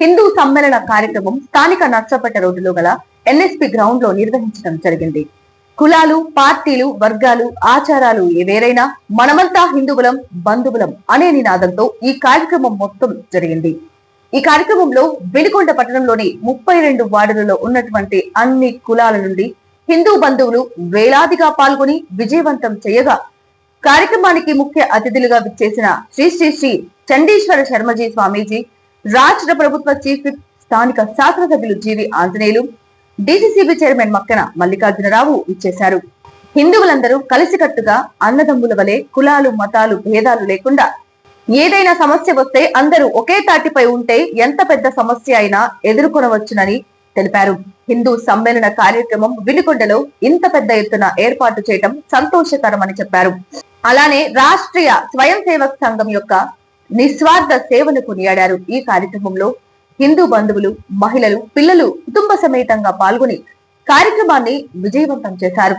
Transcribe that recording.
హిందూ సమ్మేళన కార్యక్రమం స్థానిక నర్సపేట రోడ్డులో గల ఎన్ఎస్పి గ్రౌండ్లో నిర్వహించడం జరిగింది. కులాలు పార్టీలు వర్గాలు ఆచారాలు ఏవేరైనా మనమంతా హిందువులం బంధువులం అనే నినాదంతో ఈ కార్యక్రమం మొత్తం జరిగింది. ఈ కార్యక్రమంలో వెనుకొండ పట్టణంలోని ముప్పై రెండు వార్డులలో ఉన్నటువంటి అన్ని కులాల నుండి హిందూ బంధువులు వేలాదిగా పాల్గొని విజయవంతం చేయగా కార్యక్రమానికి ముఖ్య అతిథులుగా విచ్చేసిన శ్రీ శ్రీ శ్రీ చండీశ్వర శర్మజీ స్వామీజీ రాష్ట్ర ప్రభుత్వ చీఫ్ స్థానిక శాసనసభ్యులు G V Anjaneyulu DCCB chairman Makkana Mallikarjunarao ఇచ్చేశారు హిందువులందరూ కలిసికట్టుగా అన్నదమ్ముల వలె కులాలు మతాలు భేదాలు లేకుండా ఏదైనా సమస్య వస్తే అందరూ ఒకే తాటిపై ఉంటే ఎంత పెద్ద సమస్య అయినా ఎదుర్కొనవచ్చునని తెలిపారు. హిందూ సమ్మేళన కార్యక్రమం వినుకొండలో ఇంత పెద్ద ఎత్తున ఏర్పాటు చేయడం సంతోషకరమని చెప్పారు. అలానే రాష్ట్రీయ స్వయం సేవక్ సంఘం యొక్క నిస్వార్థ సేవను కొనియాడారు ఈ కార్యక్రమంలో హిందూ బంధువులు మహిళలు పిల్లలు కుటుంబ సమేతంగా పాల్గొని కార్యక్రమాన్ని విజయవంతం చేశారు.